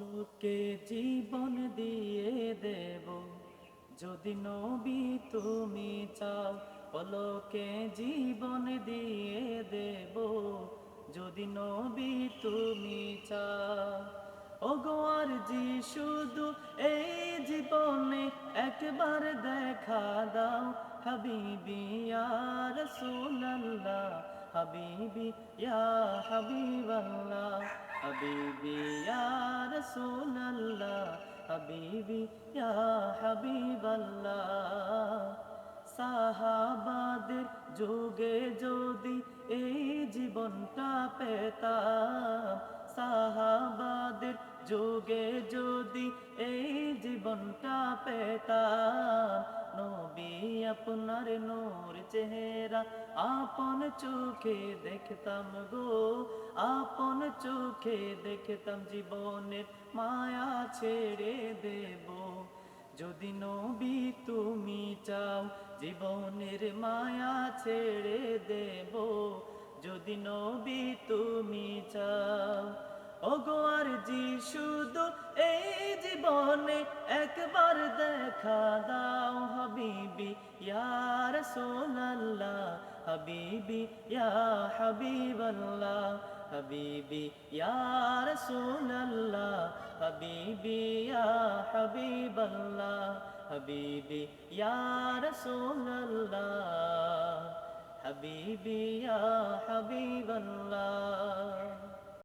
পলকে জীবন দিয়ে দেব। যদি নবী তুমি চাও, পলকে জীবন দিয়ে দেব। যদি নবী তুমি চাও, ওগো আর জি শুধু এই জীবনে একবার দেখা দাও। হাবিবি রাসূলুল্লাহ, হাবিবি ইয়া হাবিবাল্লাহ, হাবিবি রাসূলুল্লাহ হাবিবি ইয়া হাবিবাল্লাহ। সাহাবাদের যুগে যদি এই জীবনটা পেতাম সাহাবাদের যুগে যদি জীবনটা পেতাম নবী আপনার নূর চেহারা আপন চোখে দেখতাম গো। আপন চোখে দেখতাম জীবনের মায়া ছেড়ে দেব। যদি নবী তুমি চাও জীবনের মায়া ছেড়ে দেব। যদি নবী তুমি চাও, ওগো জীবনে একবার দেখা দাও হাবিবি ইয়া রাসূলুল্লাহ হাবিবি ইয়া হাবিবাল্লাহ হাবিবি ইয়া রাসূলুল্লাহ হাবিবি ইয়া হাবিবাল্লাহ হাবিবি ইয়া রাসূলুল্লাহ হাবিবি ইয়া হাবিবাল্লাহ